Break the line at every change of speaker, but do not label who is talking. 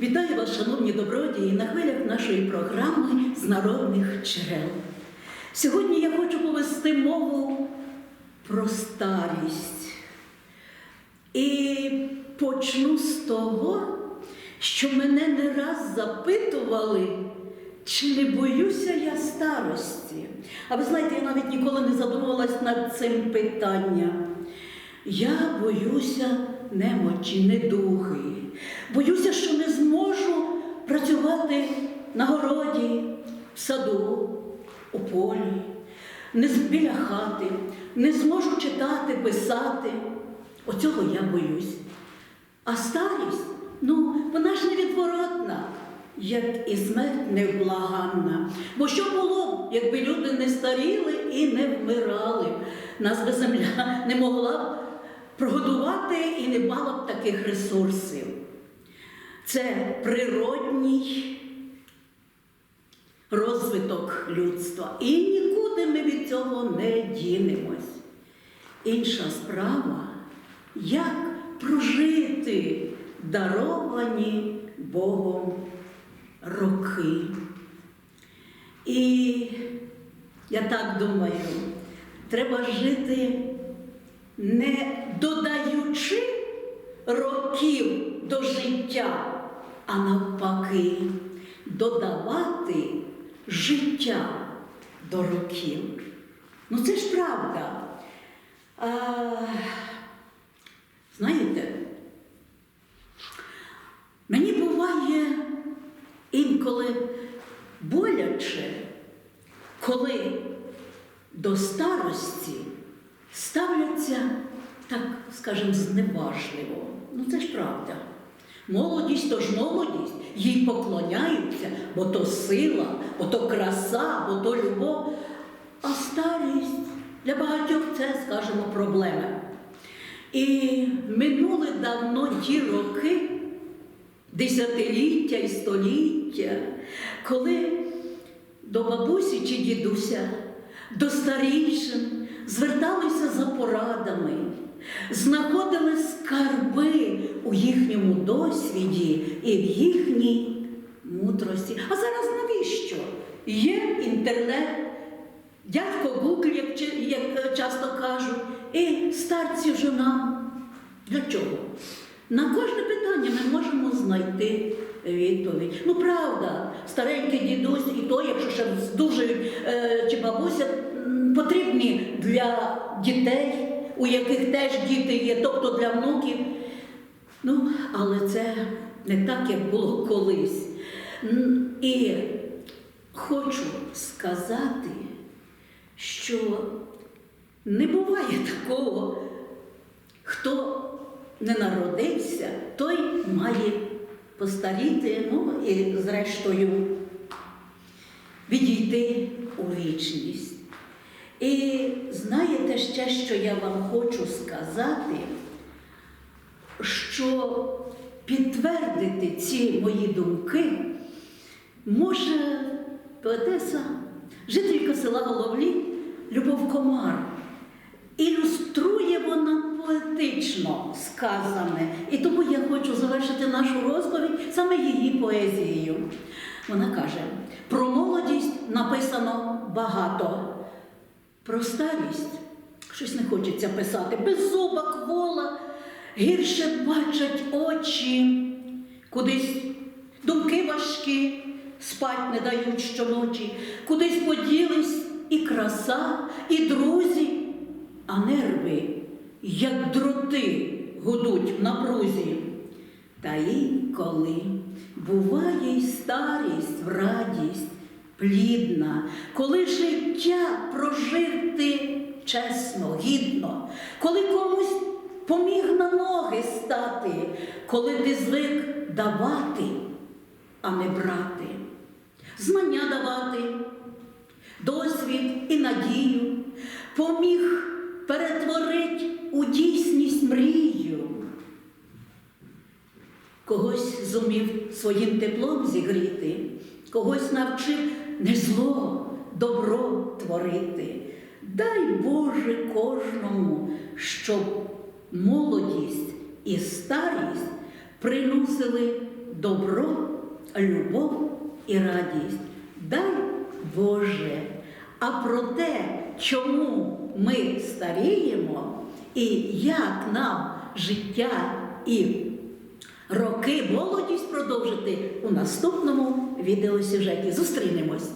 Вітаю вас, шановні добродії, на хвилях нашої програми з народних джерел. Сьогодні я хочу повести мову про старість. І почну з того, що мене не раз запитували, чи не боюся я старості. А ви знаєте, я навіть ніколи не задумувалась над цим питанням. Я боюся немочі, недуги. Боюся, що не зможу працювати на городі, в саду, у полі, не біля хати, не зможу читати, писати. Оцього я боюсь. А старість, ну, вона ж невідворотна, як і смерть невблаганна. Бо що було якби люди не старіли і не вмирали? Нас би земля не могла б прогодувати і не мала б таких ресурсів. Це природній розвиток людства. І нікуди ми від цього не дінемось. Інша справа, як прожити даровані Богом роки. І я так думаю, треба жити не додаючи років до життя, а навпаки, додавати життя до років. Ну це ж правда. А, знаєте, мені буває інколи боляче, коли до старості ставляться, так скажемо, зневажливо. Ну це ж правда. Молодість то ж молодість, їй поклоняються, бо то сила, бо то краса, бо то любов. А старість для багатьох це, скажімо, проблема. І минули давно ті роки, десятиліття і століття, коли до бабусі чи дідуся, до старішин зверталися за порадами, знаходили скарби у їхньому досвіді і в їхній мудрості. А зараз навіщо? Є інтернет, дядько Гугль, як, як часто кажуть, і старці вже нам. Для чого? На кожне питання ми можемо знайти відповідь. Ну, правда, старенький дідусь і то, якщо ще здужують е, чи бабуся, потрібні для дітей, у яких теж діти є, тобто для внуків. Ну, але це не так, як було колись. І хочу сказати, що не буває такого, хто не народився, той має постаріти, ну і зрештою відійти у вічність. І знаєте ще, що я вам хочу сказати, що підтвердити ці мої думки може поетеса, жителька села Головлі Любов Комар. Ілюструє вона поетично сказане. І тому я хочу завершити нашу розповідь саме її поезією. Вона каже: про молодість написано багато, про старість щось не хочеться писати. Беззуба квола, гірше бачать очі, кудись думки важкі, спать не дають щоночі, кудись поділись і краса, і друзі, а нерви, як дроти, гудуть в напрузі. Та інколи буває й старість в радість плідна, коли життя прожити чесно, гідно, коли комусь поміг на ноги стати, коли ти звик давати, а не брати, знання давати, досвід і надію, поміг перетворить у дійсність мрію. Когось зумів своїм теплом зігріти, когось навчив не зло, добро творити. Дай Боже кожному, щоб молодість і старість приносили добро, любов і радість. Дай Боже. А про те, чому ми старіємо і як нам життя і роки молодість продовжити у наступному відеосюжеті. Зустрінемось!